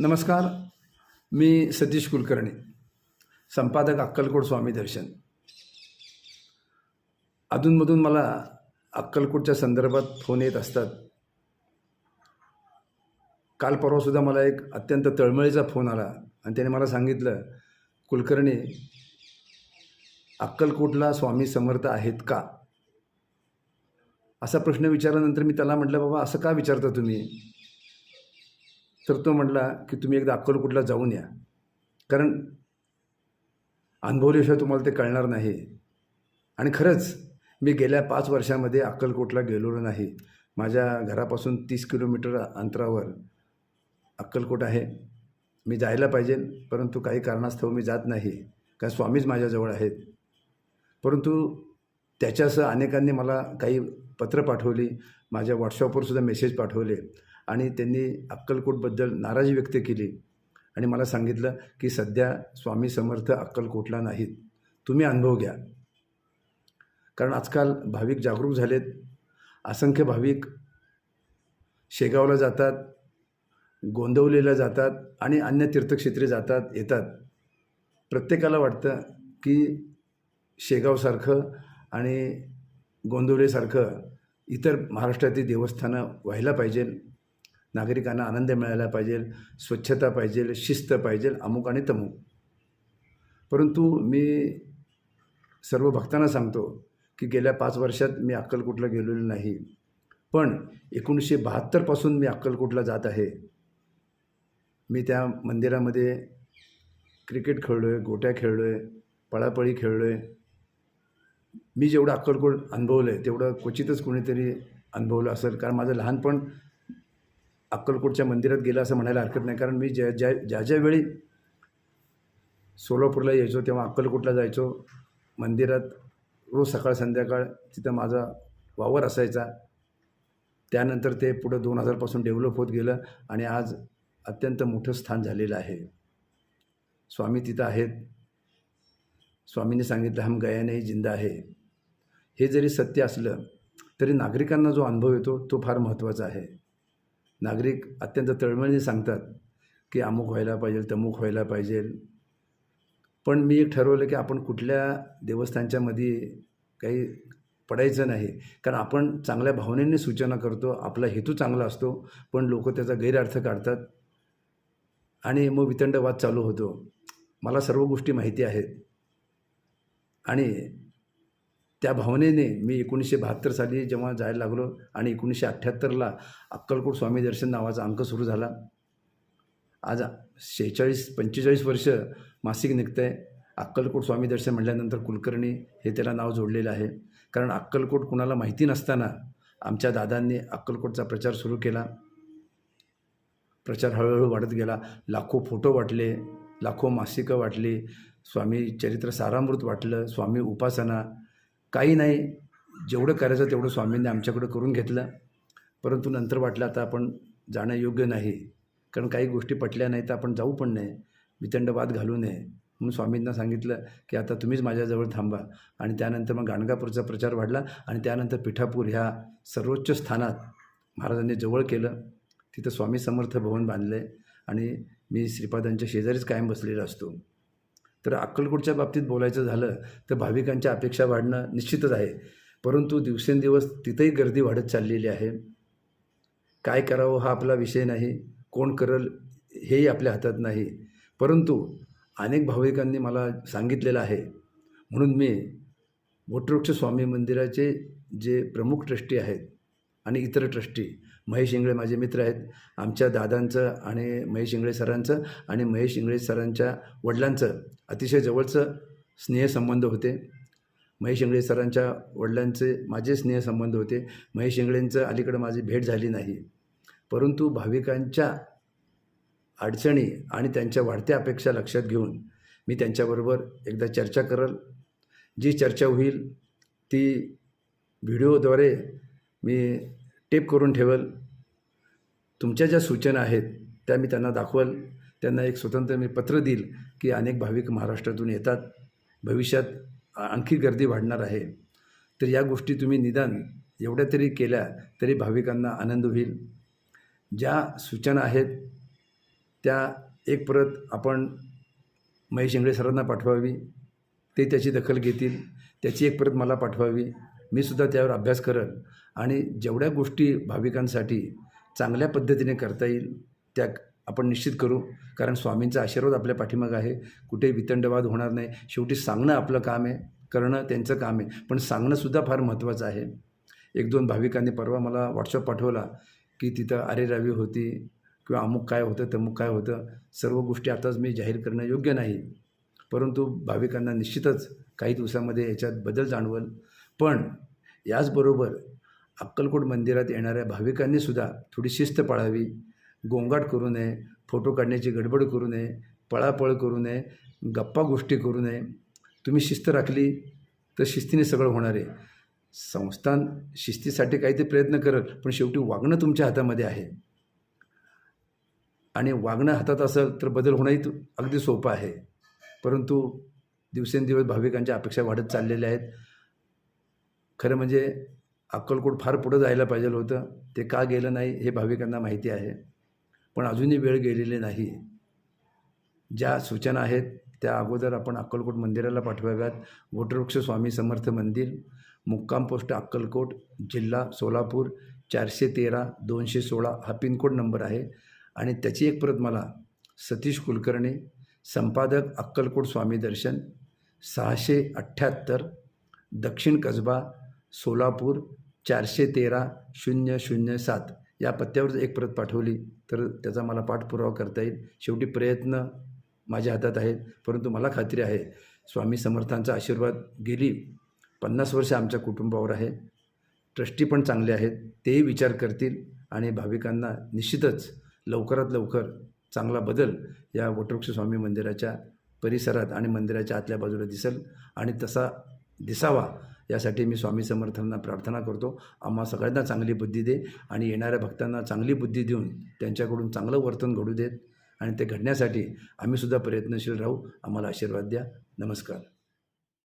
नमस्कार. मी सतीश कुलकर्णी संपादक अक्कलकोट स्वामी दर्शन. अधूनमधून मला अक्कलकोटच्या संदर्भात फोन येत असतात. काल परवासुद्धा मला एक अत्यंत तळमळीचा फोन आला आणि त्याने मला सांगितलं कुलकर्णी अक्कलकोटला स्वामी समर्थ आहेत का? असा प्रश्न विचारल्यानंतर मी त्याला म्हटलं बाबा असं का विचारता तुम्ही? तर तो म्हटला की तुम्ही एकदा अक्कलकोटला जाऊन या. कारण अनुभवल्याशिवाय तुम्हाला ते कळणार नाही. आणि खरंच मी गेल्या पाच वर्षामध्ये अक्कलकोटला गेलेलो नाही. माझ्या घरापासून तीस किलोमीटर अंतरावर अक्कलकोट आहे. मी जायला पाहिजे परंतु काही कारणास्तव मी जात नाही. कारण स्वामीच माझ्याजवळ आहेत. परंतु त्याच्यासह अनेकांनी मला काही पत्र पाठवली. माझ्या व्हॉट्सअपवर सुद्धा मेसेज पाठवले. आणि त्यांनी अक्कलकोटबद्दल नाराजी व्यक्त केली. आणि मला सांगितलं की सध्या स्वामी समर्थ अक्कलकोटला नाहीत. तुम्ही अनुभव घ्या. कारण आजकाल भाविक जागरूक झालेत. असंख्य भाविक शेगावला जातात गोंदवलेला जातात आणि अन्य तीर्थक्षेत्रे जातात येतात. प्रत्येकाला वाटतं की शेगावसारखं आणि गोंदवलेसारखं इतर महाराष्ट्रातील देवस्थानं व्हायला पाहिजे नागरिकांना आनंद मिळायला पाहिजे स्वच्छता पाहिजे शिस्त पाहिजे अमुक आणि तमुक. परंतु मी सर्व भक्तांना सांगतो की गेल्या पाच वर्षात मी अक्कलकोटला गेलेलो नाही. पण एकोणीसशे बहात्तरपासून मी अक्कलकोटला जात आहे. मी त्या मंदिरामध्ये क्रिकेट खेळलो आहे गोट्या खेळलो आहे पळापळी खेळलो आहे मी जेवढं अक्कलकोट अनुभवलं आहे तेवढं क्वचितच कोणीतरी अनुभवलं असेल. कारण माझं लहानपण अक्कलकोटच्या मंदिरात गेलं असं म्हणायला हरकत नाही. कारण मी ज्या ज्या ज्या ज्या वेळी सोलापूरला यायचो तेव्हा अक्कलकोटला जायचो. मंदिरात रोज सकाळ संध्याकाळ तिथं माझा वावर असायचा. त्यानंतर ते पुढं दोन हजारपासून डेव्हलप होत गेलं आणि आज अत्यंत मोठं स्थान झालेलं आहे. स्वामी तिथं आहेत. स्वामींनी सांगितलं हम गयानेही जिंदा आहे हे जरी सत्य असलं तरी नागरिकांना जो अनुभव येतो तो फार महत्त्वाचा आहे. नागरिक अत्यंत तळमळीने सांगतात की अमुक व्हायला पाहिजे तमुक व्हायला पाहिजे. पण मी एक ठरवलं की आपण कुठल्या देवस्थानच्या मध्ये काही पडायचं नाही. कारण आपण चांगल्या भावनेने सूचना करतो आपला हेतू चांगला असतो पण लोक त्याचा गैरअर्थ काढतात आणि मग वितंडवाद चालू होतो. मला सर्व गोष्टी माहिती आहेत. आणि त्या भावनेने मी एकोणीसशे बहात्तर साली जेव्हा जायला लागलो आणि एकोणीसशे अठ्ठ्याहत्तरला अक्कलकोट स्वामी दर्शन नावाचा अंक सुरू झाला. आज शेहेचाळीस पंचेचाळीस वर्ष मासिक निघतं आहे अक्कलकोट स्वामी दर्शन म्हटल्यानंतर कुलकर्णी हे त्याला नाव जोडलेलं आहे. कारण अक्कलकोट कुणाला माहिती नसताना आमच्या दादांनी अक्कलकोटचा प्रचार सुरू केला. प्रचार हळूहळू वाढत गेला. लाखो फोटो वाटले लाखो मासिकं वाटली. स्वामी चरित्र सारामृत वाटलं स्वामी उपासना काही नाही. जेवढं करायचं तेवढं स्वामींनी आमच्याकडं करून घेतलं. परंतु नंतर वाटलं आता आपण जाणं योग्य नाही. कारण काही गोष्टी पटल्या नाही तर आपण जाऊ पण नाही. वितंडवाद घालू नये. म्हणून स्वामींना सांगितलं की आता तुम्हीच माझ्याजवळ थांबा. आणि त्यानंतर मग गाणगापूरचा प्रचार वाढला आणि त्यानंतर पिठापूर ह्या सर्वोच्च स्थानात महाराजांनी जवळ केलं. तिथं स्वामी समर्थ भवन बांधलं आहे आणि मी श्रीपादांच्या शेजारीच कायम बसलेला असतो. तर अक्कलकोटच्या बाबतीत बोलायचं झालं तर भाविकांच्या अपेक्षा वाढणं निश्चितच आहे. परंतु दिवसेंदिवस तिथंही गर्दी वाढत चाललेली आहे. काय करावं हा आपला विषय नाही. कोण करल हेही आपल्या हातात नाही. परंतु अनेक भाविकांनी मला सांगितलेलं आहे. म्हणून मी वटवृक्ष स्वामी मंदिराचे जे प्रमुख ट्रस्टी आहेत आणि इतर ट्रस्टी. महेश इंगळे माझे मित्र आहेत. आमच्या दादांचं आणि महेश इंगळे सरांचं आणि महेश इंगळे सरांच्या वडिलांचं अतिशय जवळचं स्नेहसंबंध होते. महेश इंगळे सरांच्या वडिलांचे माझे स्नेहसंबंध होते. महेश इंगळेंचं अलीकडं माझी भेट झाली नाही. परंतु भाविकांच्या अडचणी आणि त्यांच्या वाढत्या अपेक्षा लक्षात घेऊन मी त्यांच्याबरोबर एकदा चर्चा करल. जी चर्चा होईल ती व्हिडिओद्वारे मी टेप करून ठेवल. तुमच्या ज्या सूचना आहेत त्या मी त्यांना दाखवल. त्यांना एक स्वतंत्र मी पत्र देईल की अनेक भाविक महाराष्ट्रातून येतात. भविष्यात आणखी गर्दी वाढणार आहे. तर या गोष्टी तुम्ही निदान एवढ्या तरी केल्या तरी भाविकांना आनंद होईल. ज्या सूचना आहेत त्या एक परत आपण महेश इंगळे सरांना पाठवावी. ते त्याची दखल घेतील. त्याची एक परत मला पाठवावी. मी सुद्धा त्यावर अभ्यास करेन आणि जेवढ्या गोष्टी भाविकांसाठी चांगल्या पद्धतीने करता येईल त्या आपण निश्चित करू. कारण स्वामींचा आशीर्वाद आपल्या पाठीमागं आहे. कुठे वितंडवाद होणार नाही. शेवटी सांगणं आपलं काम आहे. करणं त्यांचं काम आहे. पण सांगणंसुद्धा फार महत्त्वाचं आहे. एक दोन भाविकांनी परवा मला व्हॉट्सअप पाठवला की तिथं आरेरावी होती किंवा अमुक काय होतं तमुक काय होतं. सर्व गोष्टी आताच मी जाहीर करणं योग्य नाही. परंतु भाविकांना निश्चितच काही दिवसामध्ये याच्यात बदल जाणवल. पण याचबरोबर अक्कलकोट मंदिरात येणाऱ्या भाविकांनी सुद्धा थोडी शिस्त पाळावी. गोंगाट करू नये फोटो काढण्याची गडबड करू नये पळापळ करू नये गप्पा गोष्टी करू नये. तुम्ही शिस्त राखली तर शिस्तीने सगळं होणार आहे. संस्थान शिस्तीसाठी काहीतरी प्रयत्न करत पण शेवटी वागणं तुमच्या हातामध्ये आहे. आणि वागणं हातात असेल तर बदल होणंही अगदी सोपं आहे. परंतु दिवसेंदिवस भाविकांच्या अपेक्षा वाढत चाललेल्या आहेत. खरं म्हणजे अक्कलकोट फार पुढं जायला पाहिजे होतं. ते का गेलं नाही हे भाविकांना माहिती आहे. पण अजूनही वेळ गेलेली नाही. ज्या सूचना आहेत त्या अगोदर आपण अक्कलकोट मंदिराला पाठवाव्यात. वटवृक्ष स्वामी समर्थ मंदिर मुक्काम पोस्ट अक्कलकोट जिल्हा सोलापूर चारशे तेरा दोनशे सोळा हा पिनकोड नंबर आहे. आणि त्याची एक परत मला सतीश कुलकर्णी संपादक अक्कलकोट स्वामी दर्शन सहाशे अठ्ठ्याहत्तर दक्षिण कसबा सोलापूर चारशे तेरा शून्य शून्य सात या पत्त्यावर जर एक प्रत पाठवली. तर त्याचा मला पाठपुरावा करता येईल. शेवटी प्रयत्न माझ्या हातात आहेत परंतु मला खात्री आहे. स्वामी समर्थांचा आशीर्वाद गेली. पन्नास वर्ष आमच्या कुटुंबावर आहे. ट्रस्टी पण चांगले आहेत. तेही विचार करतील आणि भाविकांना निश्चितच लवकरात लवकर चांगला बदल या वटवृक्ष स्वामी मंदिराच्या परिसरात आणि मंदिराच्या आतल्या बाजूला दिसेल आणि तसा दिसावा यासाठी मी स्वामी समर्थांना प्रार्थना करतो. आम्हा सगळ्यांना चांगली बुद्धी दे आणि येणाऱ्या भक्तांना चांगली बुद्धी देऊन त्यांच्याकडून चांगलं वर्तन घडू देत आणि ते घडण्यासाठी आम्हीसुद्धा प्रयत्नशील राहू. आम्हाला आशीर्वाद द्या. नमस्कार.